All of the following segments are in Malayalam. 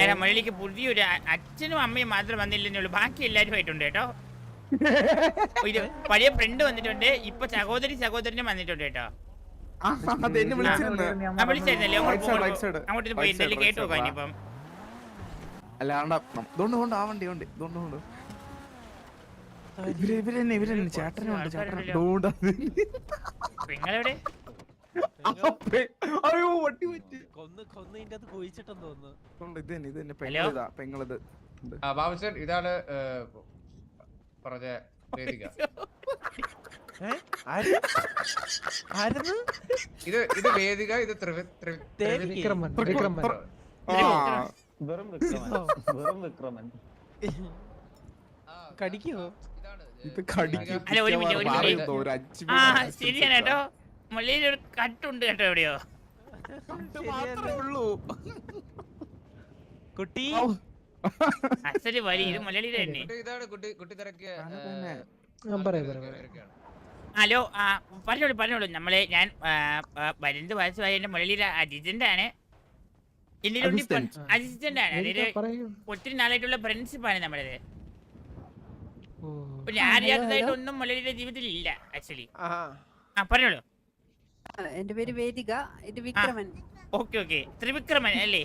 അല്ല മുരളിക്ക് പുതിയൊരു അച്ഛനും അമ്മയും മാത്രം വന്നില്ലെന്നേ ഉള്ളൂ. ബാക്കി എല്ലാരും ആയിട്ടുണ്ട് കേട്ടോ. ഇത് പഴയ ഫ്രണ്ട് വന്നിട്ടുണ്ട്. ഇപ്പൊ സഹോദരി സഹോദരനും വന്നിട്ടുണ്ട് കേട്ടോ. വിളിച്ചായിരുന്നല്ലേ? അങ്ങോട്ട് പോയി. കേട്ടു ഇതുകൊണ്ട് കൊണ്ട് ആ വണ്ടി ഉണ്ട് ഇതുകൊണ്ട് കൊണ്ട് ഇവർ ഇവരെന്നെ ഇവരെന്നെ ചേട്ടനുണ്ട് ചേട്ടനുണ്ട്. നിങ്ങളെവിടെ? അയ്യോ വണ്ടി പറ്റി. കൊന്ന് കൊന്ന് ഇതിന്റെ അത് കുഴിച്ചിട്ടെന്ന് തോന്നുന്നു. അതുകൊണ്ട് ഇത് തന്നെ ഇത് തന്നെ. പെങ്ങളിതാ പെങ്ങളിത് ആ, ബാബുസൻ ഇതാണ് പറഞ്ഞ വേദിക? ഇത് ഇത് വേദിക ഇത് വെറും വിക്രമൻ. വെറും വിക്രമൻ. കടിക്കോ? ഇതാണ് ഇത് കടിക്ക്. അല്ല, ഒരു മിനിറ്റ്, ഒരു മിനിറ്റ്. ഒരു അഞ്ച് ആ minute ശരിയാണ് കേട്ടോ. മുള്ളിയിൽ ഒരു കട്ടുണ്ട് കേട്ടോ എവിടെയോ. ഇത് മാത്രമേ ഉള്ളൂ കുട്ടി അച്ഛൻ അച്ഛന് വലി ഇത് മുരളിയുടെ തന്നെ. ഹലോ ആ പറഞ്ഞോളൂ പറഞ്ഞോളൂ. നമ്മളെ ഞാൻ വരുന്നത് വയസ്സുമായ എന്റെ മുരളിയുടെ അസിസ്റ്റന്റ് ആണ് Assistant. അസിസ്റ്റന്റ് ആണ് പറയൂ. ഒത്തിരി നാളായിട്ടുള്ള പ്രിൻസിപ്പാണ് നമ്മളത്. ഓ. അപ്പൊ ഞാൻ അറിയാത്തതായിട്ടൊന്നും മുരളിയുടെ ജീവിതത്തിൽ ഇല്ല ആക്ച്വലി ആ പറഞ്ഞോളൂ. എന്റെ പേര് വേദിക ഇത് വിക്രമൻ. Okay okay. ത്രിവിക്രമൻ അല്ലേ?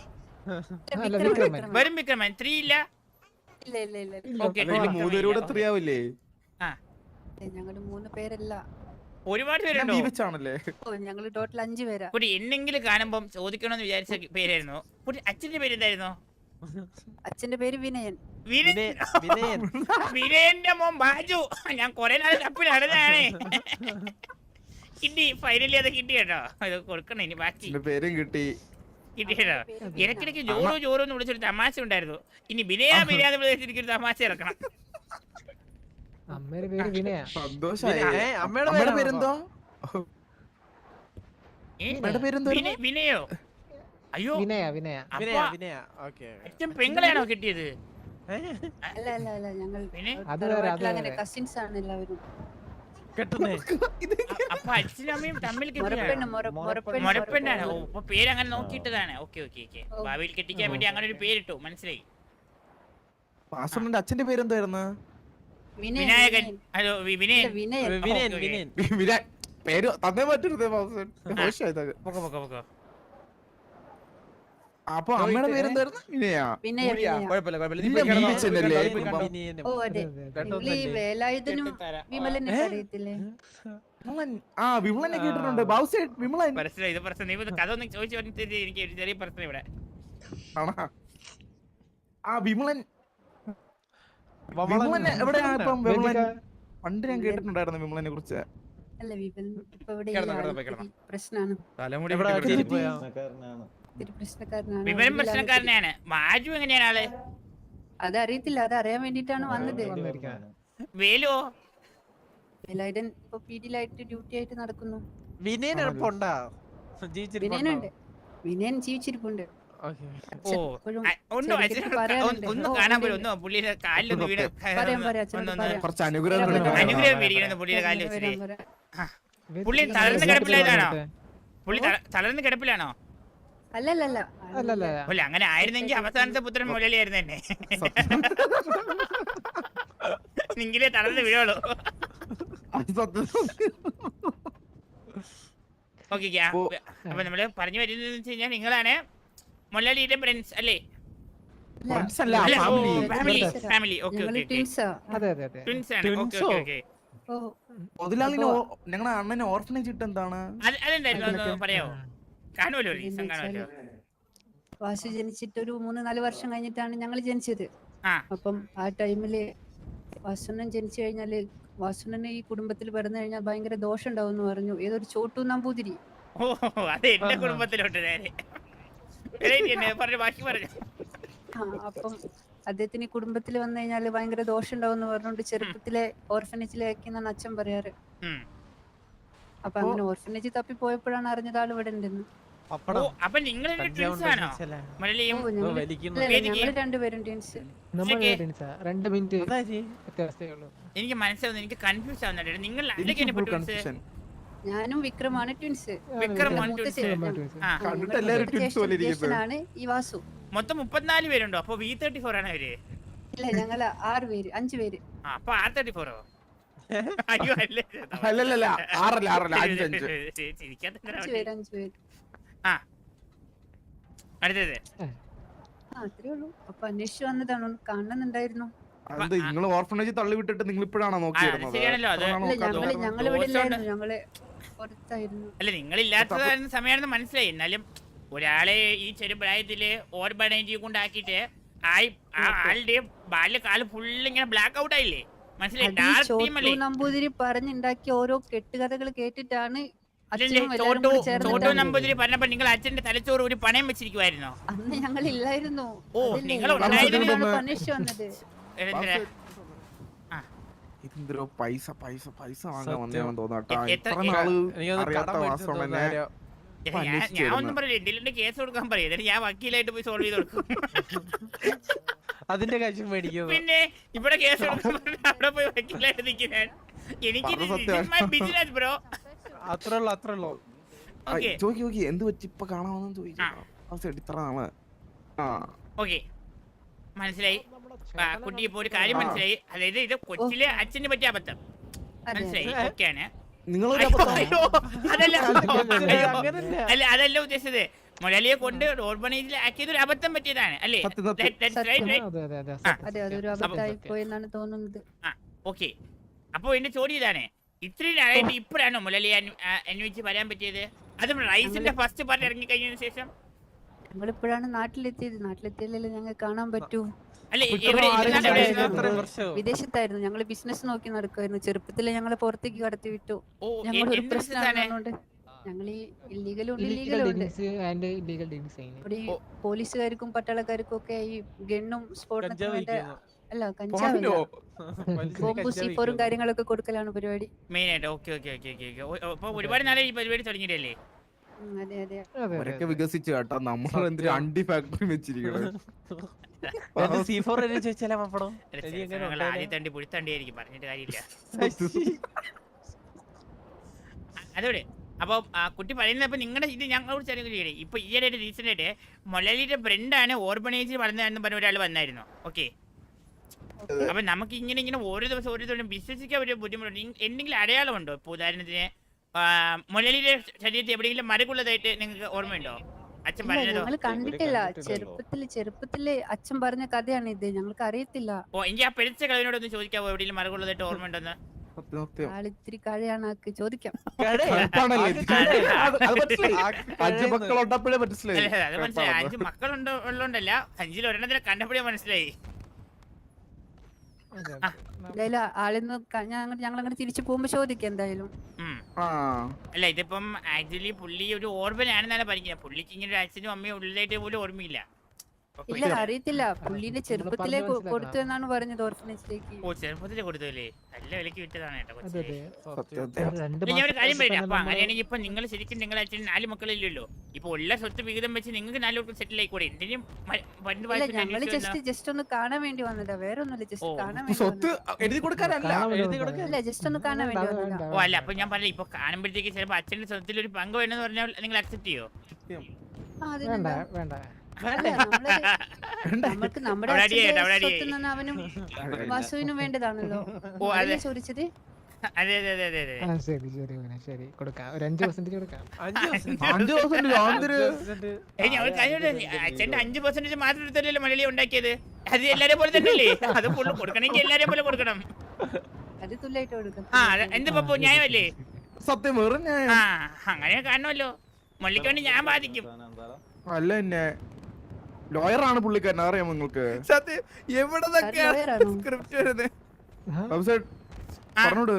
വരും വിക്രമൻ, ത്രീ ഇല്ല? ഇല്ല ഇല്ല ഓക്കെ ഏ, ഞങ്ങൾ മൂന്ന് പേരല്ല. ഒരുപാട് ഞങ്ങൾ ടോട്ടൽ അഞ്ചു പേരാ. കുട്ടി എന്നെങ്കിലും കാണുമ്പോൾ ചോദിക്കണമെന്ന് വിചാരിച്ച പേരായിരുന്നു. അച്ഛന്റെ പേര് എന്തായിരുന്നു അച്ഛന്റെ പേര് വിനയൻ. വിനയൻ. വിനയൻ വിനയന്റെ മോൻ ബാജു. ഞാൻ കൊറേ നാൾ തപ്പി നടന്നതാണ് കിട്ടി ഫൈനലി അത് കിട്ടി കേട്ടോ. അത് കൊടുക്കണം ഇനി ബാക്കി. പേരും കിട്ടി. കിട്ടി. കേട്ടോ. ഇടയ്ക്കിടയ്ക്ക് ജോറോ ജോറോ എന്ന് വിളിച്ചൊരു തമാശ ഉണ്ടായിരുന്നു. ഇനി എന്ന് ഒരു എനിക്കൊരു തമാശ ഇറക്കണം അമ്മയുടെ പേര് വിനയ. സന്തോഷായി. വിനയ- ഏ, അമ്മയുടെ അമ്മയുടെ പേരാണോ? പേരെന്തോ? ഏ? അമ്മയുടെ വിനയോ? അയ്യോ. വിനയ വിനയ. വിനയ വിനയ. ഓക്കെ. അച്ഛൻ പെങ്ങളെയാണോ കിട്ടിയത്? അല്ല അല്ല അല്ല ഞങ്ങൾ? അത്. കസിൻസ് ആണ് എല്ലാവരും. കെട്ടുന്നേ? അപ്പൊ അച്ഛനും അമ്മയും തമ്മിൽ മുരപ്പെണ്ണാണ്. അപ്പൊ പേര് അങ്ങനെ നോക്കിയിട്ടതാണ്. Okay okay okay. ഭാവിയിൽ കെട്ടിക്കാൻ വേണ്ടി അങ്ങനെ ഒരു പേരിട്ടു. മനസ്സിലായി? വാസുണ്ണന്റെ അച്ഛന്റെ പേരെന്തായിരുന്നു? വിനായകൻ. ഹലോ വിനയൻ. വിനയൻ. വിനയൻ പേര് തന്നെ പറ്റരുത് വാസുൻ മോശമായത് പൊക്കോ പൊക്കോ പൊക്കോ അപ്പൊ അമ്മയുടെ പേരെന്തായിരുന്നു വിനയാ വിനയ വിനയ കുഴപ്പമില്ല കുഴപ്പമില്ല ഇല്ല, ഇതിപ്പോ അമ്മയുടെ പേര് എന്തായിരുന്നു? പിന്നെ ഓ അതെ. അതെ, അതെ. നിങ്ങൾ ഈ വേലായുധനും വിമലനും ഏ? അറിയത്തില്ലേ? ആ വിമലനെ കേട്ടിട്ടുണ്ട്. ബാബുസേ വിമലൻ. പ്രശ്നം ഇത് പ്രശ്നം. നീ കഥ ഒന്ന് ചോദിച്ചു പറഞ്ഞിട്ട് എനിക്ക് ഒരു ചെറിയ പ്രശ്നം ഇവിടെ. ആ എവിടെയാ ഇപ്പം വിമലൻ? വേദിക. പണ്ട് ഞാൻ കേട്ടിട്ടുണ്ടായിരുന്നു വിമളനെ കുറിച്ച്. അല്ല വിമലൻ ഇപ്പൊ ഇവിടെ പ്രശ്നമാണ്. തലമുടി ഇത്തിരി പ്രശ്നക്കാരനാണ്. വിവരം ഒടുവിലാണ് പ്രശ്നക്കാരനാണ് മാജു എങ്ങനെയാണ് ആൾ? അത് അറിയത്തില്ല അത് അറിയാൻ വേണ്ടിട്ടാണ് വന്നത്. വേലോ? വേലായുധൻ ഇപ്പൊ പീഡിയിലായിട്ട് ഡ്യൂട്ടി ആയിട്ട് നടക്കുന്നു. വിനയൻ എളുപ്പമുണ്ടാ? വിനയനുണ്ട്. വിനയൻ ജീവിച്ചിരിപ്പുണ്ട്. പുള്ളി. തളർന്ന് കിടപ്പിലായതാണോ? പുള്ളി തളർന്ന് കിടപ്പിലാണോ? അല്ലല്ലല്ല. അല്ലല്ല. അല്ല അങ്ങനെ ആയിരുന്നെങ്കിൽ അവസാനത്തെ പുത്രൻ മുരളിയായിരുന്നു തന്നെ നിങ്കിലേ തളർന്ന് വീഴുള്ളൂ. ഓക്കെ. അപ്പൊ നമ്മൾ പറഞ്ഞു വരുന്നത് വെച്ച് കഴിഞ്ഞാൽ നിങ്ങളാണ് മുരളിയുടെ ഫ്രണ്ട്സ് അല്ലേ? ഫാമിലി ഫാമിലി ഓക്കെ ട്വിൻസാ അതെ അതെ അതെ. ട്വിൻസ് ആണ്. ഓക്കെ? Okay okay. മുതലാളിന് ഞങ്ങളുടെ അണ്ണന് ഓർഫനേജ് ഇട്ട് എന്താണ്? പറയാമോ കാണുമല്ലോ റീസൺ എന്ന് കാണുമല്ലോ വാസു ജനിച്ചിട്ട് ഒരു മൂന്ന് നാല് വർഷം കഴിഞ്ഞിട്ടാണ് ഞങ്ങൾ ജനിച്ചത്. അപ്പം ആ ടൈമിൽ വാസുനൻ ജനിച്ചു കഴിഞ്ഞാൽ വാസുണ്ണന് ഈ കുടുംബത്തിൽ പിറന്നു കഴിഞ്ഞാൽ ഭയങ്കര ദോഷം ഉണ്ടാവും എന്ന് പറഞ്ഞു. ഏതൊരു ചോട്ടു നമ്പൂതിരി. ഓ അത് എന്റെ കുടുംബത്തിലോട്ട് നേരെ. പറഞ്ഞു ബാക്കി പറഞ്ഞു. ആ അപ്പം അദ്ദേഹത്തിന് ഈ കുടുംബത്തിൽ വന്നു കഴിഞ്ഞാൽ ഭയങ്കര ദോഷം ഉണ്ടാവും എന്ന് പറഞ്ഞുകൊണ്ട് ചെറുപ്പത്തിലെ ഓർഫനേജിലേക്ക് എന്നാണ് അച്ഛൻ പറയാറ്. അപ്പൊ അങ്ങനെ ഓർഫനേജ് തപ്പി പോയപ്പോഴാണ് അറിഞ്ഞത് ആൾ ഇവിടെ ഉണ്ടെന്ന്. അപ്പൊ നിങ്ങൾ എനിക്ക് മനസ്സിലാവുന്നു എനിക്ക് കൺഫ്യൂസ് ആവുന്നുണ്ട് നിങ്ങൾ. ഞാനും വിക്രമാണ് ട്വിൻസ് ഈ വാസു മൊത്തം മുപ്പത്തിനാല് പേരുണ്ടോ? അപ്പൊ വി തേർട്ടി ഫോർ ആണ് അവർ. ഇല്ല ഞങ്ങൾ ആറ് പേര് അഞ്ചു പേര്. ആ, അപ്പൊ ആർ തേർട്ടി ഫോറോ അയ്യോ അല്ലേ? അല്ലല്ല ആറല്ല ആറല്ല അഞ്ച് അഞ്ച്. ചിരിക്കാത്ത അഞ്ചു പേര് അഞ്ചു പേര്. ആ. അടുത്തത്. നിങ്ങൾ ഓർഫനേജ് തള്ളി വിട്ടിട്ട് നിങ്ങൾ ഇപ്പോഴാണോ നോക്കിയിരുന്നത് അല്ല നിങ്ങളില്ലാത്തതായിരുന്ന സമയമാണെന്ന് മനസ്സിലായി. എന്നാലും ഒരാളെ ഈ ചെറുപ്രായത്തിൽ ഓർബണൈജി കൊണ്ടാക്കിട്ട് ആയി ആളുടെ ബാല്യകാലം ഫുള്ള് ഇങ്ങനെ ബ്ലാക്ക് ഔട്ട് ആയില്ലേ? മനസ്സിലായി? നമ്പൂതിരി പറഞ്ഞുണ്ടാക്കിയ ഓരോ കെട്ടുകഥകൾ കേട്ടിട്ടാണ് നമ്പൂതിരി പറഞ്ഞപ്പോ നിങ്ങൾ അച്ഛന്റെ തലച്ചോറ് ഒരു പണയം വെച്ചിരിക്കുവായിരുന്നോ? അന്ന് ഞങ്ങൾ ഇല്ലായിരുന്നു ഓ, നിങ്ങൾ എന്തിനാ? പൈസ പൈസ പൈസ വാങ്ങാൻ. വന്നേന്ന് തോന്നാട്ടാ എത്ര- ഇത്ര നാൾ അറിയാത്ത വാസം എന്നെ കാര്യം. ഞാൻ ഒന്നും പറയില്ല. എന്തെങ്കിലും കേസ് കൊടുക്കാൻ പറയും എന്നിട്ട് ഞാൻ വക്കീലായിട്ട് പോയി സോൾവ് ചെയ്ത് കൊടുക്കും. അതിന്റെ കാശ് മേടിക്കും. പിന്നെ ഇവിടെ കേസ് കൊടുക്കാൻ അവിടെ പോയി വക്കീലായിട്ട് നിൽക്കാൻ എനിക്ക്. ബിസിനസ് ബ്രോ അത്രേ ഉള്ളു അത്രേ ഉള്ളു ഓക്കെ ചോക്കി ചോക്കി എന്ത് പറ്റി? ഇപ്പൊ കാണാമെന്ന് ചോദിച്ചു ഇത്ര നാൾ ആ. ഓക്കെ മനസ്സിലായി. ആ, കുട്ടി ഇപ്പൊ ഒരു കാര്യം മനസ്സിലായി. അതായത് ഇത് കൊച്ചിലെ അച്ഛന് പറ്റിയ അബദ്ധം. മനസ്സിലായി. ഓക്കെയാണ്. നിങ്ങളൊരു അയ്യോ, അബദ്ധം- അയ്യോ, അതല്ല. അയ്യോ, അങ്ങനല്ല. അല്ല അതല്ല ഉദ്ദേശിച്ചത്. മുരളിയെ കൊണ്ട് ഓർബണൈസിൽ ആക്കിയത് ഒരു അബദ്ധം പറ്റിയതാണ് അല്ലേ? സത്യം, സത്യം. That- that's right, right? അതെ അതെ അതെ ആ. അതെ അതൊരു. അബദ്ധമായി പോയെന്നാണ് തോന്നുന്നത്. ഓക്കെ അപ്പൊ എന്റെ ചോദ്യം ഇതാണ്. ഇത്രയും ആയിട്ട് ഇപ്പോഴാണോ ആ, അന്വേഷിച്ച് വരാൻ പറ്റിയത്? അതും റൈസിന്റെ ഫസ്റ്റ് പാർട്ട് ഇറങ്ങി കഴിഞ്ഞതിന് ശേഷം? ഞങ്ങളിപ്പോഴാണ് നാട്ടിലെത്തിയത്. നാട്ടിലെത്തിയാലല്ലേ ഞങ്ങൾ കാണാൻ പറ്റൂ. വിദേശത്തായിരുന്നു. ഞങ്ങൾ ബിസിനസ് നോക്കി നടക്കുമായിരുന്നു ചെറുപ്പത്തിലെ ഞങ്ങളെ പുറത്തേക്ക് കടത്തി വിട്ടു. ഞങ്ങൾ ഒരു എന്ത് പ്രശ്നം ബിസിനസ്സാണ് ആയതുകൊണ്ട് ഞങ്ങൾ ഈ ഇല്ലീഗലും ഉണ്ട്. പോലീസുകാർക്കും പട്ടാളക്കാർക്കും ഒക്കെ ഈ ഗണ്ണും സ്ഫോടനത്തിന്. അല്ല കഞ്ചാവില്ല. ബോംബു സീഫോറും കാര്യങ്ങളൊക്കെ കൊടുക്കലാണ് പരിപാടി. മെയിൻ ആയിട്ട് ഓക്കെ ഓക്കെ ഓക്കെ ഓക്കെ. അപ്പൊ ഒരുപാട് നാളെ ഈ പരിപാടി തുടങ്ങിയിട്ടല്ലേ? വികസിച്ചു കേട്ടോ. നമ്മൾ എന്തൊരു അണ്ടി ഫാക്ടറി വെച്ചിരിക്കണം എന്നിട്ട് C4 എന്നെ അല്ല, ഇനി ചില എങ്ങനെ സമയങ്ങളിൽ ഉണ്ടായാലും? ആദ്യം തണ്ടി പുഴുത്തണ്ടി ആയിരിക്കും പറഞ്ഞിട്ട് കാര്യമില്ല. അതോടെ അപ്പൊ കുട്ടി പറയുന്നപ്പോ നിങ്ങളുടെ ഇത് ഞങ്ങളോട് ചെറിയ ചെയ്യണേ ഇപ്പൊ ഈയിടെ റീസെന്റ് ആയിട്ട് മൊലലിയുടെ ഫ്രണ്ടാണ് ഓർബണൈസിൽ വളർന്നതെന്ന് പറഞ്ഞ ഒരാൾ വന്നായിരുന്നു. ഓക്കെ അപ്പൊ നമുക്ക് ഇങ്ങനെ ഇങ്ങനെ ഓരോ ദിവസം ഓരോ ദിവസം വിശ്വസിക്കാൻ ഒരു ബുദ്ധിമുട്ടുണ്ട്. എന്തെങ്കിലും അടയാളമുണ്ടോ ഇപ്പൊ? ഉദാഹരണത്തിന് മൊലലിയുടെ ശരീരത്തിൽ എവിടെയെങ്കിലും മരകുള്ളതായിട്ട് നിങ്ങൾക്ക് ഓർമ്മയുണ്ടോ? അച്ഛൻ ഞങ്ങൾ കണ്ടിട്ടില്ല. ചെറുപ്പത്തിൽ ചെറുപ്പത്തിൽ അച്ഛൻ പറഞ്ഞ കഥയാണ് ഇത്. ഞങ്ങൾക്ക് അറിയത്തില്ല ഓ എനിക്ക് ആ പെരുച്ച കളവിനോടൊന്ന് ചോദിക്കാവോ? എവിടെയെങ്കിലും മരകുള്ളതായിട്ട് ഓർമ്മയുണ്ടോ എന്ന് സത്യം. ആളിത്തിരി കഴിയാണ് ആക്ക് ചോദിക്കാം. അഞ്ച് മക്കളുണ്ടോ ഉള്ളോണ്ടല്ല അഞ്ചിൽ ഒരെണ്ണത്തിനെ കണ്ടപ്പോഴേ മനസ്സിലായി. എന്തായാലും ആളിന്ന് ഞങ്ങൾ തിരിച്ചു പോകുമ്പോ ചോദിക്കാം എന്തായാലും. ആ. അല്ല ഇതിപ്പം ആക്ച്വലി പുള്ളി ഒരു ഓർബൻ ആണെന്നാണ് പറഞ്ഞത് പുള്ളിക്ക് ഇങ്ങനെ ഒരു അച്ഛനും അമ്മയും ഉള്ളിലായിട്ട് പോലും ഓർമ്മയില്ല. ഇല്ല അറിയത്തില്ല. പുള്ളീനെ ചെറുപ്പത്തിലേ. കൊടുത്തു എന്നാണ് പറഞ്ഞത് ഓർഫനേജിലേക്ക്. ഓ ചെറുപ്പത്തിലെ കൊടുത്തല്ലേ നല്ല വിലക്ക് വിറ്റതാണ് കേട്ടോ അതെ അതെ. രണ്ട് ഇല്ല, ഞാൻ ഒരു കാര്യം പറയാം അപ്പൊ അങ്ങനെയാണെങ്കിൽ ഇപ്പൊ നിങ്ങൾ ശരിക്കും നിങ്ങളെ അച്ഛൻ നാല് മക്കളില്ലല്ലോ. ഇപ്പൊ ഉള്ള സ്വത്ത് വിഹിതം വെച്ച് നിങ്ങൾക്ക് നാല് മക്കൾ സെറ്റിൽ ആയിക്കൂടെ? എന്തിനും ഞങ്ങൾ ജസ്റ്റ് ജസ്റ്റ് ഒന്ന് കാണാൻ വേണ്ടി വന്നതാ. വേറെ ഒന്നുമില്ല. ജസ്റ്റ് കാണാൻ വേണ്ടി. എഴുതി കൊടുക്കാനല്ല. ജസ്റ്റ് ഒന്ന് കാണാൻ വേണ്ടി വന്നതാ. ഓ അല്ല അപ്പൊ ഞാൻ പറഞ്ഞു ഇപ്പൊ കാണുമ്പോഴത്തേക്ക് ചിലപ്പോ അച്ഛന്റെ സ്വത്തിൽ ഒരു പങ്ക് വേണമെന്ന് പറഞ്ഞാൽ നിങ്ങൾ അക്സെപ്റ്റ് ചെയ്യോ? ആ, വേണ്ട വേണ്ട. നമുക്ക് നമ്മുടെ സ്വത്തിൽ നിന്ന് അവനും വാസുവിനും വേണ്ടതാണല്ലോ. ഓ അതെ. അതല്ലേ ചോദിച്ചത്? അതെ അതെ അതെ അതെ ശരി ശരി ശരി. കൊടുക്കാം. ഒരു അഞ്ച് പെർസെന്റേജ് കൊടുക്കാം. അച്ഛന്റെ അഞ്ച് പെർസെന്റേജ് മാത്രം എടുത്തല്ലോ മലയാളി ഉണ്ടാക്കിയത്? അത് എല്ലാരെ പോലെ തന്നെയല്ലേ? അത് ഫുള്ള് കൊടുക്കണമെങ്കിൽ എല്ലാരെ പോലെ കൊടുക്കണം. അത് തുല്യായിട്ട് കൊടുക്കും. ആ എന്ത് പപ്പു? ന്യായമല്ലേ? സത്യം വെറും ആ അങ്ങനെ കാണുമല്ലോ മുള്ളിക്ക് വേണ്ടി ഞാൻ ബാധിക്കും അല്ല എന്നെ ലോയറാണ് പുള്ളിക്കാരൻ. അറിയാമോ നിങ്ങൾക്ക്? സത്യം. എവിടെന്നൊക്കെയാണ്? സ്ക്രിപ്റ്റ് വരുന്നത്. പറഞ്ഞോട്.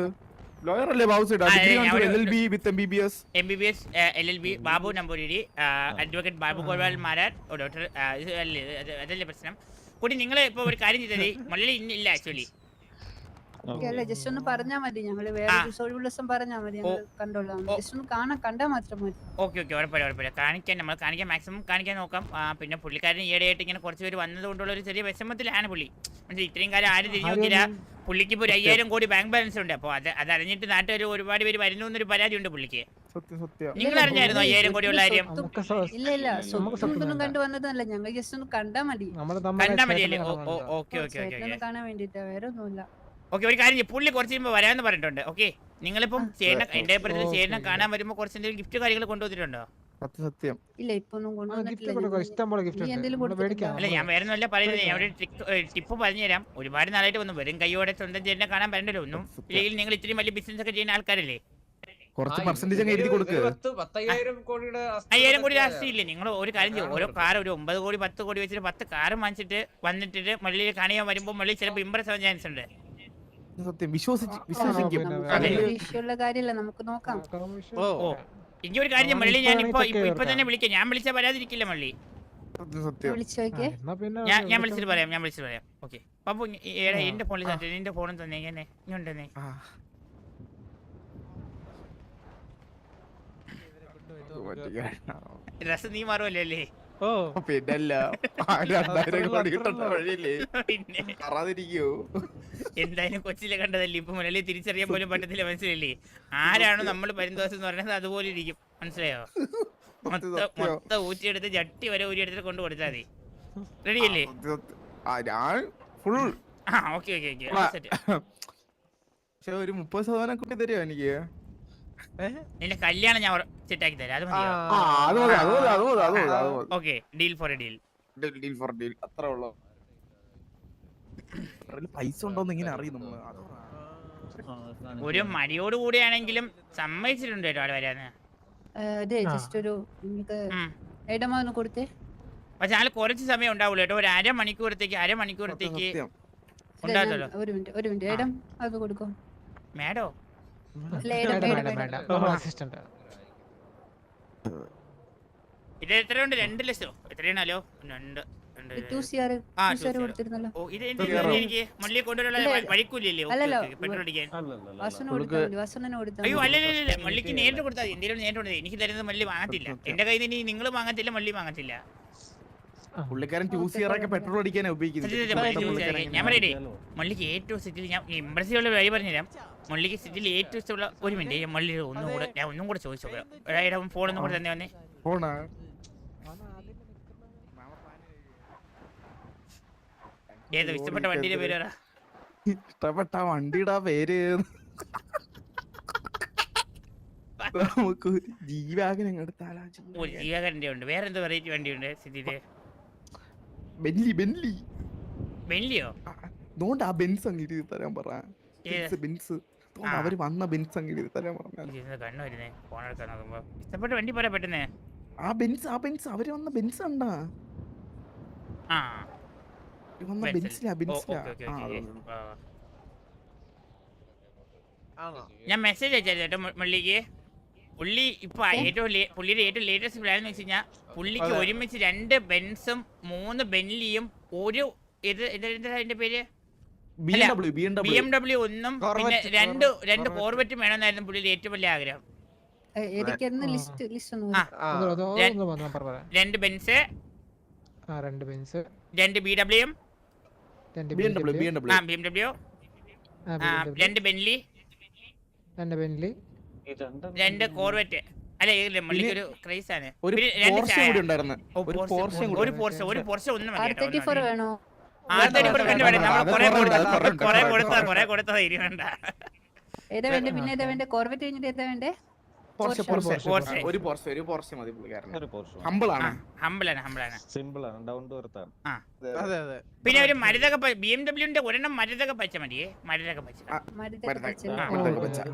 ലോയർ അല്ലേ ബാബുസൈഡ് ആ, L L B with M B B S? M B B S L L B Babu Namboothiri advocate Babu Gopal Marar oh doctor അല്ലേ അതല്ലേ പ്രശ്നം? കൂടി നിങ്ങൾ ഇപ്പോൾ ഒരു കാര്യം ചെയ്തത് മുരളി ഇന്നില്ല ആക്ച്വലി അല്ല? ജസ്റ്റ് ഒന്ന് പറഞ്ഞാ മതി ഞങ്ങൾ വേറെ ദിവസം പറഞ്ഞാ മതി ഞങ്ങൾ കണ്ടോളാം. ജസ്റ്റ് ഒന്ന് കാണാൻ കണ്ടാ മാത്രം മതി. Okay okay. ഉറപ്പില്ല ഉറപ്പില്ല. കാണിക്കാൻ നമ്മൾ കാണിക്കാൻ മാക്സിമം കാണിക്കാൻ നോക്കാം. പിന്നെ പുള്ളിക്കാരൻ ഈയിടെയായിട്ട് ഇങ്ങനെ കുറച്ച് പേര് വന്നത് കൊണ്ടുള്ള ഒരു ചെറിയ വിഷമത്തിലാണ് പുള്ളി. മനസ്സിലായി ഇത്രയും കാലം ആരും തിരിഞ്ഞു നോക്കില്ല പുള്ളിക്ക് ഇപ്പോൾ ഒരു അയ്യായിരം കോടി ബാങ്ക് ബാലൻസ് ഉണ്ട്. അപ്പോൾ അത് അത് അറിഞ്ഞിട്ട് നാട്ടുകാർ ഒരുപാട് പേര് വരുന്നു എന്നൊരു പരാതി ഉണ്ട് പുള്ളിക്ക്. സത്യം സത്യം. നിങ്ങൾ അറിഞ്ഞായിരുന്നു അയ്യായിരം കോടി ഉള്ള കാര്യം? ഇല്ല ഇല്ല സ്വപ്നം കണ്ടു. വന്നതല്ല. ഞങ്ങൾ ജസ്റ്റ് ഒന്ന് കണ്ടാ മതി. കണ്ടാ മതി. ഓക്കെ ഓക്കെ ഓക്കെ കാണാൻ വേണ്ടിട്ടാ വേറെ ഒന്നുമില്ല ഓക്കെ ഒരു കാര്യം പുള്ളി കുറച്ച് കഴിയുമ്പോൾ വരാമെന്ന് പറഞ്ഞിട്ടുണ്ട്. ഓക്കെ? നിങ്ങളിപ്പം ചേട്ടനെ എന്റെ അഭിപ്രായത്തിൽ. ചേട്ടനെ കാണാൻ വരുമ്പോൾ കുറച്ച് എന്തെങ്കിലും ഗിഫ്റ്റ് കാര്യങ്ങൾ കൊണ്ടുവന്നിട്ടുണ്ടോ? സത്യം ഇല്ല ഇപ്പൊ അല്ല ഞാൻ വേറെ ഒന്നുമല്ല പറയുന്നത്. ഞാൻ ഒരു ടിപ്പ് പറഞ്ഞുതരാം. ഒരുപാട് നാളായിട്ട് വന്നു. വെറും കൈയോടെ സ്വന്തം ചേട്ടനെ കാണാൻ വരണ്ടല്ലോ ഒന്നും. ഇല്ലെങ്കിൽ നിങ്ങൾ ഇത്രയും വലിയ ബിസിനസ് ഒക്കെ ചെയ്യുന്ന ആൾക്കാരല്ലേ? കുറച്ച് പെർസെന്റേജ് എഴുതി കൊടുക്ക്. ഇതൊരു പത്ത് പത്തയ്യായിരം കോടിയുടെ ആസ്തി അയ്യായിരം കോടി ഒക്കെ രാഷ്ട്രീയം നിങ്ങൾ ഒരു കാര്യം ചെയ്യും. ഓരോ കാർ ഒരു ഒമ്പത് കോടി പത്ത് കോടി വെച്ചിട്ട് പത്ത് കാർ വാങ്ങിച്ചിട്ട് വന്നിട്ട് മള്ളിയിൽ കാണിയാൻ വരുമ്പോൾ മള്ളി ചിലപ്പോ ഇമ്പ്രസ് ആവാൻ ചാൻസ് ഉണ്ട്. സത്യം. വിശ്വസിച്ച് വിശ്വസിക്കും. അതെ. അതൊരു നമുക്ക് നോക്കാം. ഓ. ഓ. ഇനി ഒരു കാര്യം മള്ളി ഞാൻ ഇപ്പൊ ഇപ്പൊ തന്നെ വിളിക്കാം. ഞാൻ വിളിച്ചാൽ വരാതിരിക്കില്ല മള്ളി. വിളിച്ചു ഞാൻ ഞാൻ വിളിച്ചിട്ട് പറയാം ഞാൻ വിളിച്ചിട്ട് പറയാം. ഓക്കെ. പപ്പു എന്റെ ഫോണിൽ തന്നെ നിന്റെ ഫോണും തന്നെ ഇങ്ങനെ ഇങ്ങോട്ട് തന്നെ. ആ. ഡ്രസ് നീ മാറുമല്ലേ അല്ലേ? പിന്നല്ല രണ്ടായിരം കോടി കിട്ടണ്ട വഴിയില്ലേ പിന്നെ. അറിയാതിരിക്കോ എന്തായാലും കൊച്ചിലെ കണ്ടതല്ലേ ഇപ്പൊ മുരളി തിരിച്ചറിയാൻ പോലും പറ്റത്തില്ല മനസ്സിലല്ലേ? ആരാണ് നമ്മൾ പരിന്തോഷം എന്ന് പറയുന്നത് അതുപോലെ ഇരിക്കും. മനസ്സിലായോ? മൊത്തം. മൊത്തം ഊറ്റിയെടുത്ത് ജട്ടി വരെ ഊരിയെടുത്ത് കൊണ്ട് കൊടുത്താൽ മതി. റെഡിയല്ലേ? ഞാൻ ഫുൾ ആ ഓക്കെ ഓക്കെ ഓക്കെ. പക്ഷെ ഒരു മുപ്പത് ശതമാനം കൂട്ടി തരുമോ എനിക്ക്? നിന്റെ കല്യാണം ഞാൻ സെറ്റാക്കി തരാം. അത് മതി okay deal for a deal. Deal for deal. അത്രേ ഉള്ളൂ. ഇവരിൽ പൈസ ഉണ്ടോന്ന് ഇങ്ങനെ അറിയും ഒരു മടിയോട് കൂടിയാണെങ്കിലും സമ്മതിച്ചിട്ടുണ്ട് കേട്ടോ അവിടെ വരാന്ന്. ജസ്റ്റ് ഒരു കൊടുത്തേ. പക്ഷെ ആൾ കുറച്ച് സമയം ഉണ്ടാവുള്ളൂ കേട്ടോ. ഒരു അരമണിക്കൂറത്തേക്ക് അരമണിക്കൂറത്തേക്ക് ഉണ്ടാകല്ലോ ഒരു മിനിറ്റ് ഒരു മിനിറ്റ്. അത് കൊടുക്കും. മേഡോ? ഇത് എത്രയുണ്ട് രണ്ട് ലക്ഷോ. രണ്ട് ഇത് എനിക്ക് വഴിക്കൂലില്ലേ പെട്രോൾ അടിക്കാൻ. അയ്യോ അല്ലല്ല അല്ല അല്ല, അല്ല മള്ളിക്ക് നേരിട്ട് കൊടുത്താൽ മതി. എന്തെങ്കിലും നേരിട്ട് കൊടുത്താൽ എനിക്ക് തരുന്നത് മള്ളി വാങ്ങത്തില്ല. എന്റെ കയ്യിൽ നിന്ന് നിങ്ങൾ വാങ്ങത്തില്ല മള്ളി വാങ്ങത്തില്ല. പുള്ളിക്കാരൻ ടൂ സിയറൊക്കെ പെട്രോൾ അടിക്കാനാ ഉപയോഗിക്കുന്നത്. ഞാൻ പറയട്ടെ. മള്ളിക്ക് ഏറ്റവും സിറ്റിയിൽ ഞാൻ ഇമ്പ്രസീവുള്ള വഴി പറഞ്ഞുതരാം. മള്ളിക്ക് സിറ്റിയിൽ ഏറ്റവും ഇഷ്ടമുള്ള ഒരു മിനിറ്റ് മള്ളി ഒന്നും കൂടെ ഞാൻ ഒന്നും കൂടെ ചോദിച്ചു നോക്കാം ഫോൺ ഒന്നും കൂടെ തന്നെ വന്നേ. ഫോണാ? ഏതോ ഇഷ്ടപ്പെട്ട വണ്ടിയുടെ പേര് പറ. ഇഷ്ടപ്പെട്ട വണ്ടിയുടെ പേര്. നമുക്ക് ജീവാഗൻ എടുത്താലാ ഒരു ഉണ്ട്. വേറെ എന്ത് വെറൈറ്റി വണ്ടിയുണ്ട് സിറ്റിയിൽ ബെന്ലി ബെന്ലി ബെൻലിയോ അതുകൊണ്ട് ആ ബെൻസ് അങ്ങ് ഇരുതി തരാൻ പറ? Benz Benz. അവർ വന്ന ബെൻസ് അങ്ങ് ഇരുതി തരാൻ പറഞ്ഞു കണ്ണു വരുന്നേ ഫോൺ എടുക്കാൻ നോക്കുമ്പോ. ഇഷ്ടപ്പെട്ട വണ്ടി പറയാ പെട്ടെന്ന്. ആ ബെൻസ് ആ ബെൻസ് അവർ വന്ന ബെൻസ് ഉണ്ടാ വന്ന. ബെൻസിലാ ബെൻസിലാ ഞാൻ മെസ്സേജ് അയച്ചായിരുന്നു കേട്ടോ മുള്ളിക്ക്. പുള്ളി ഇപ്പൊ ഏറ്റവും പുള്ളിയുടെ ഏറ്റവും ലേറ്റസ്റ്റ് പ്ലാൻ എന്ന് വെച്ച് കഴിഞ്ഞാൽ പുള്ളിക്ക്. ഒരുമിച്ച് രണ്ട് ബെൻസും മൂന്ന് ബെൻലിയും ഒരു ഇത് പേര്? ബി എം ഡബ്ല്യു ഒന്നും പിന്നെ രണ്ട് രണ്ട് കോർബറ്റും വേണമെന്നായിരുന്നു പുള്ളിയുടെ ഏറ്റവും വലിയ ആഗ്രഹം. രണ്ട് ബെൻസ്. രണ്ട് ബെൻസ്. രണ്ട് ബി ഡബ്ല്യു രണ്ട് ബെൻലി. രണ്ട് ബെൻലി. രണ്ട് കോർവെറ്റ്. അല്ല ഒരു ക്രൈസ് ആണ്. ഒരു പിന്നെ രണ്ട് പോർഷെ കൂടി ഉണ്ടായിരുന്നു. ഒരു പോർഷൻ പോർഷെ ഒരു പോർഷൻ ഒന്നും ആർ തേർട്ടി ഫോർ. വേണോ? കുറേ കൊടുത്ത- കുറേ കുറേ കൊടുത്ത ഏതാ വേണ്ടേ? പിന്നെ ഏതാ വേണ്ടേ? കോർവെറ്റ് കഴിഞ്ഞിട്ട് ഏതാ വേണ്ടേ? ഒരു പോർഷെ ഒരു പോർഷെ മതി ഹമ്പിളാണ് ഹമ്പിളാണ് സിമ്പിൾ ഡൗൺ ടു എർത്ത് ആണ് അതെ അതെ. പിന്നെ ഒരു മരുതക ബി എം ഡബ്ല്യൂന്റെ ഒരെണ്ണം മരുതക പച്ച മതിയേ. മരുതക പച്ച. മരുതക. പച്ച.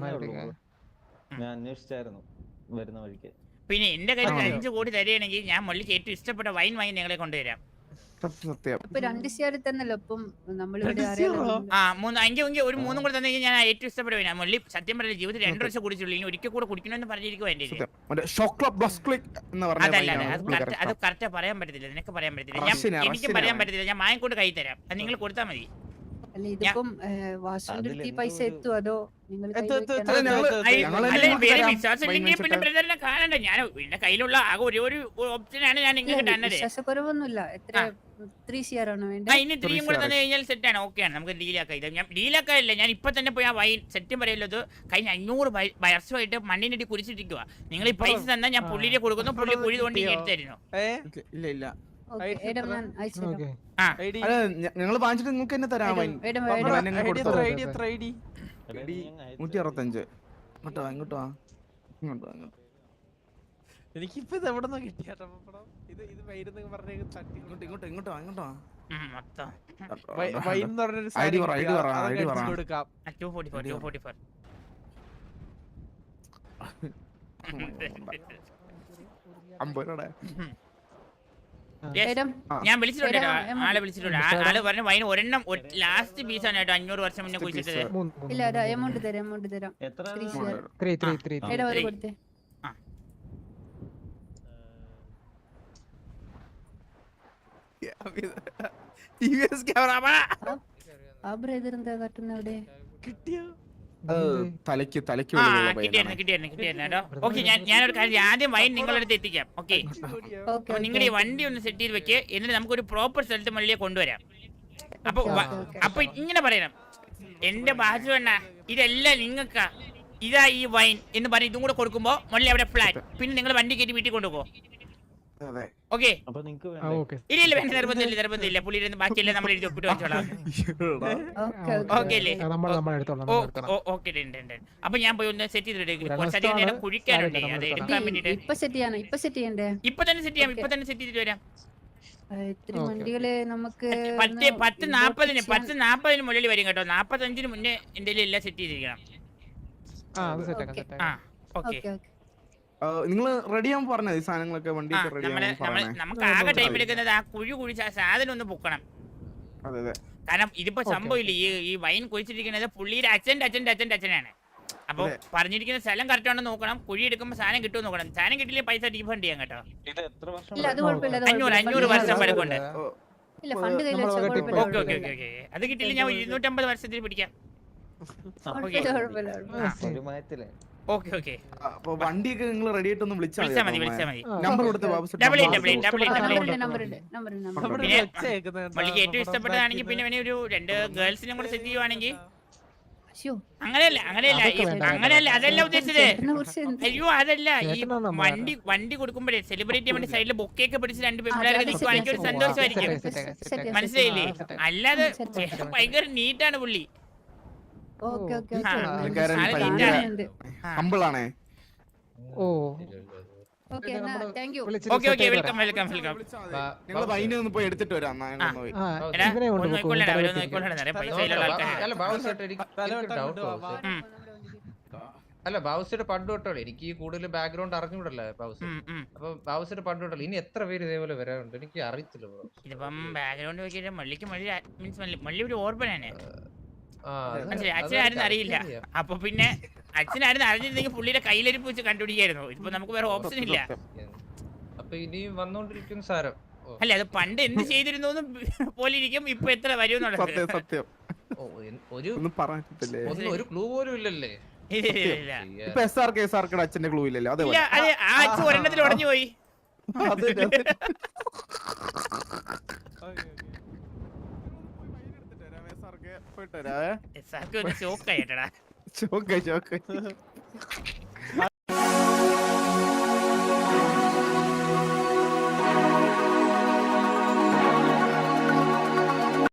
ഞാൻ അന്വേഷിച്ചായിരുന്നു വരുന്ന വഴിക്ക്. പിന്നെ എന്റെ കയ്യിൽ അഞ്ചു അഞ്ച് കോടി തരികയാണെങ്കിൽ ഞാൻ മുള്ളിക്ക് ഏറ്റവും ഇഷ്ടപ്പെട്ട വൈൻ വാങ്ങി നിങ്ങളെ കൊണ്ടുവരാം. സത്യം സത്യം. ഇപ്പൊ രണ്ട് സിആർ തന്നല്ലോ ഇപ്പം നമ്മളിവിടെ അറിയാലോ ആ മൂന്ന് അഞ്ച് എങ്കിൽ ഒരു മൂന്നും കൂടെ തന്നെ ഞാൻ ഏറ്റവും ഇഷ്ടപ്പെട്ട വൈൻ മുള്ളി സത്യം പറഞ്ഞ ജീവിതത്തിൽ രണ്ടു വർഷം കുടിച്ചുള്ളൂ. ഇനി ഒരിക്കൽ കൂടെ കുടിക്കണമെന്ന് പറഞ്ഞിരിക്കും എന്റെ സത്യം. മറ്റേ ഷോക്ലബ് ബസ് ക്ലിക്ക് എന്ന് പറഞ്ഞ അതല്ല അത്. കറക്റ്റ് അത് കറക്റ്റ് പറയാൻ പറ്റത്തില്ല. നിനക്ക് പറയാൻ പറ്റത്തില്ല. ഞാൻ റഷ്യനാ, എനിക്ക് റഷ്യനാ പറയാൻ. പറ്റത്തില്ല. ഞാൻ മായം കൊണ്ട് കൈ തരാം. അത് നിങ്ങൾ കൊടുത്താൽ മതി. അല്ല ഇതിപ്പം വാസുവിന്റെ അടുത്ത് ഈ പൈസ അതിലെന്തോ ഒരു- എത്തും? അതോ നിങ്ങൾ എത്തും, എത്തും, കയ്യിൽ എത്തും, വെക്കാനോ? എത്തും. അയ്യ, ഞങ്ങൾ അല്ല, തന്നെ വേറെ തരാം. വിശ്വാസം ഇല്ലെങ്കിൽ പിന്നെ Mindset. ബ്രദറിനെ കാണണ്ട. ഞാൻ എന്റെ കയ്യിലുള്ള ആകെ ഒരു ഒരു ഓപ്ഷനാണ് ഞാൻ നിങ്ങൾക്ക് തന്നത്. വിശ്വാസക്കുറവൊന്നുമില്ല. എത്ര ആ. ത്രീ സി ആർ ആണോ ആ വേണ്ടത് ഇനി ത്രീയും കൂടെ തന്നെ കഴിഞ്ഞാൽ സെറ്റാണ് ഓക്കെയാണ് നമുക്ക് ഡീലാക്കാം ഇത് ഞാൻ ഡീലാക്കാറില്ല ഞാൻ ഇപ്പൊ തന്നെ പോയി ആ വൈ സെറ്റും പറയുള്ളത് കഴിഞ്ഞ അഞ്ഞൂറ് വയ- വർഷമായിട്ട് മണ്ണിനടി കുരിച്ചിട്ടിരിക്കുക നിങ്ങൾ ഈ പൈസ തന്നാൽ ഞാൻ പുള്ളിയെ കൊടുക്കുന്നു. പുള്ളി കുഴി തോണ്ടി എടുത്തായിരുന്നു ഏ? ഇല്ല ഇല്ല. ഞങ്ങൾ വാങ്ങിച്ചിട്ട് നിങ്ങൾക്ക് തന്നെ തരാം വൈൻ എടാ, അപ്പൊ എടാ, വൈൻ അങ്ങ് ഐഡി കൊടുത്തോ. എത്ര ഐഡി എത്ര ഐഡി എടാ, എടി, നീ അങ്ങ് അയച്ച് നൂറ്റി അറുപത്തഞ്ച്. ഇങ്ങോട്ടോ ഇങ്ങോട്ടോ ഇങ്ങോട്ട് ഇങ്ങോട്ടോ ഇങ്ങോട്ട് വാ ഇങ്ങോട്ട് വാ. എനിക്കിപ്പോ ഇത് എവിടെ നിന്ന് കിട്ടിയാട്ടോ? ഇത് ഇത് വൈരുന്ന് പറഞ്ഞ തട്ടി ഇങ്ങോട്ട് ഇങ്ങോട്ട് ഇങ്ങോട്ട് ഇങ്ങോട്ട് വാ ഞാൻ വിളിച്ചിട്ടുണ്ട് കേട്ടോ. ആളെ വിളിച്ചിട്ടുണ്ട്. ആ- ആൾ പറഞ്ഞു വൈൻ ഒരെണ്ണം ലാസ്റ്റ് പീസാണ് കേട്ടോ. അഞ്ഞൂറ് വർഷം മുന്നേ കുഴിച്ചിട്ടത്. ഇല്ല എടാ എമൗണ്ട് തരാം എമൗണ്ട് തരാം. എത്ര? Three R three three three ആ. എടാ ഒരു കൊടുത്തേ. ആ ബ്രദർ എന്താ കാട്ടുന്ന അവിടെ? കിട്ടിയോ? തലയ്ക്ക് തലയ്ക്ക് ഓക്കെ ഞാൻ ഞാനൊരു കാര്യം ആദ്യം വൈൻ നിങ്ങളുടെ അടുത്ത് എത്തിക്കാം. ഓക്കെ. നിങ്ങളുടെ ഈ വണ്ടി ഒന്ന് സെറ്റ് ചെയ്ത് വെക്ക്. എന്നിട്ട് നമുക്കൊരു പ്രോപ്പർ സ്ഥലത്ത് മള്ളിയെ കൊണ്ടുവരാം. അപ്പൊ. അപ്പൊ ഇങ്ങനെ പറയണം. എന്റെ ബാജു അണ്ണ ഇതെല്ലാം നിങ്ങൾക്കാ. ഇതാ ഈ വൈൻ എന്ന് പറഞ്ഞ് ഇതും കൂടെ കൊടുക്കുമ്പോ മള്ളി അവിടെ ഫ്ലാറ്റ്. പിന്നെ നിങ്ങൾ വണ്ടി കയറ്റി വീട്ടിൽ കൊണ്ടുപോകോ ഓക്കെ. ഇല്ല ഇല്ല വേണ്ട? നിർബന്ധമില്ല നിർബന്ധമില്ല. പുള്ളിയുടെ ബാക്കിയെല്ലാം നമ്മൾ എഴുതി ഒപ്പിട്ട് വെച്ചോളാം. ഓക്കെ ഓക്കേ അല്ലേ? ഓക്കെ അപ്പൊ ഞാൻ പോയി ഒന്ന് സെറ്റ് ചെയ്തിട്ട് കുറച്ചധികം നേരം. കുഴിക്കാനുണ്ട് അത് എടുക്കാൻ വേണ്ടിട്ട്. ഇപ്പൊ സെറ്റ് ചെയ്യാനോ ഇപ്പൊ സെറ്റ് ചെയ്യണ്ടേ? ഇപ്പൊ തന്നെ സെറ്റ് ചെയ്യാം ഇപ്പൊ തന്നെ സെറ്റ് ചെയ്തിട്ട് വരാം. ഇത്തിരി. വണ്ടികൾ നമുക്ക് പത്ത് പത്ത് നാപ്പതിന് പത്ത് നാപ്പതിന് മുകളിൽ വരും കേട്ടോ. നാപ്പത്തഞ്ചിന് മുന്നേ എന്തെങ്കിലും എല്ലാം സെറ്റ് ചെയ്തിരിക്കണം. ആ ഓക്കെ ഓക്കെ. നിങ്ങൾ റെഡി ആവാൻ പറഞ്ഞത് ഈ സാധനങ്ങളൊക്കെ വണ്ടി നമുക്ക് ആകെ ടൈം എടുക്കുന്നത് ആ കുഴി കുഴിച്ച് ആ സാധനം ഒന്ന് പൊക്കണം. അതെ അതെ. കാരണം ഇതിപ്പോ സംഭവമില്ല ഈ ഈ വൈൻ കുഴിച്ചിരിക്കുന്നത് പുള്ളിയുടെ അച്ഛന്റെ അച്ഛന്റെ അച്ഛന്റെ അച്ഛനാണ്. അപ്പൊ. പറഞ്ഞിരിക്കുന്ന സ്ഥലം കറക്റ്റ് ആണെന്ന് നോക്കണം. കുഴി എടുക്കുമ്പോ സാധനം കിട്ടുമോ നോക്കണം. സാധനം കിട്ടില്ല പൈസ റീഫണ്ട് ചെയ്യാം കേട്ടോ. ഇത് എത്ര വർഷം ഇല്ല അത് കുഴപ്പമില്ല അത് അഞ്ഞൂറ്, അഞ്ഞൂറ് വർഷം കുഴപ്പമില്ല ഓക്കെ ഓക്കെ. Okay okay. അത് കിട്ടില്ല ഞാൻ ഇരുന്നൂറ്റമ്പത് വർഷത്തിൽ പിടിക്കാം. Okay okay. അപ്പൊ വണ്ടിയൊക്കെ നിങ്ങൾ റെഡി ആയിട്ട് ഒന്ന് വിളിച്ചാൽ വിളിച്ചാൽ മതി വിളിച്ചാൽ മതി. നമ്പർ കൊടുത്ത് Babu set double eight number double eight double eight eight പിന്നെ മള്ളിക്ക് ഏറ്റവും ഇഷ്ടപ്പെട്ടതാണെങ്കിൽ. പിന്നെ വേണേ ഒരു രണ്ട് ഗേൾസിനും കൂടെ സെറ്റ് ചെയ്യുവാണെങ്കിൽ? അങ്ങനെയല്ല അങ്ങനെയല്ല അങ്ങനെയല്ല അതല്ല ഉദ്ദേശിച്ചത്? അയ്യോ അതല്ല. ഈ വണ്ടി. വണ്ടി കൊടുക്കുമ്പോഴേ സെലിബ്രിറ്റി വണ്ടി സൈഡിൽ ബൊക്കെയൊക്കെ പിടിച്ച് രണ്ട് പെൺപിള്ളേരെ നിൽക്കുവാണെങ്കിൽ ഒരു സന്തോഷമായിരിക്കും. മനസ്സിലായില്ലേ? അല്ലാതെ ഭയങ്കര നീറ്റാണ് പുള്ളി. ഓക്കെ ഓക്കെ ആ, ഓക്കെ. പുള്ളിക്കാരൻ മനസ്സിലായി. ഭയങ്കര- കാണുന്നുണ്ട്. ഹമ്പിൾ ആണേ ഓ. ഓക്കെ എന്നാ thank you. Okay okay welcome welcome welcome. നിങ്ങൾ വൈനെ ഒന്ന് പോയി എടുത്തിട്ട് വരാം എന്നാ പോയി. ഇവനെ ഒന്ന് നോക്കിക്കൊള്ളടാ ഇവനെ നോക്കിക്കൊള്ളടാ പൈസ അല്ല ബാബുസേട്ട് എനിക്ക് ഡൗട്ട്. അല്ല ബാബുസേട്ട് പണ്ട് തൊട്ടുള്ളൂ എനിക്ക് ഈ കൂടുതൽ ബാക്ക്ഗ്രൗണ്ട് ഉം, ഉം. അപ്പൊ ബാബുസിയുടെ പണ്ട് തൊട്ടുള്ളൂ ഇനി എത്ര പേര് ഇതേപോലെ വരാറുണ്ട്? എനിക്ക് അറിയത്തില്ല ബ്രോ. ഇതിപ്പം ബാക്ക്ഗ്രൗണ്ട് നോക്കിയിട്ട് മള്ളിക്ക് മള്ളി മീൻസ് മള്ളി ഒരു അത് മനസ്സിലായി. അച്ഛനായിരുന്നു അറിയില്ല. അറിയാം. അപ്പൊ പിന്നെ അച്ഛനായിരുന്നു അറിഞ്ഞിരുന്നെങ്കിൽ പുള്ളിയുടെ കയ്യിലിരിപ്പ് വെച്ച് കണ്ടുപിടിക്കായിരുന്നു. ഇപ്പൊ നമുക്ക് വേറെ ഓപ്ഷൻ ഇല്ല. അപ്പൊ ഇനിയും വന്നോണ്ടിരിക്കും സാരം. അല്ല അത് പണ്ട് എന്ത് ചെയ്തിരുന്നു പോലെ ഇരിക്കും ഇപ്പൊ എത്ര വരുമെന്നുള്ളത് സത്യം സത്യം. ഒരു ഒന്നും പറയാൻ ഒന്നും ഒരു ക്ലൂ പോലും ഇല്ലല്ലേ? അച്ഛന്റെ ക്ലൂ ഇല്ലല്ലോ. അതെ അതേപോലെ ആ അച്ഛൻ ഒരെണ്ണത്തിൽ ഉടഞ്ഞു പോയി. സാർക്ക് ഒന്ന് ഷോക്കായിട്ടടാ ചോക്ക് ചോക്ക്.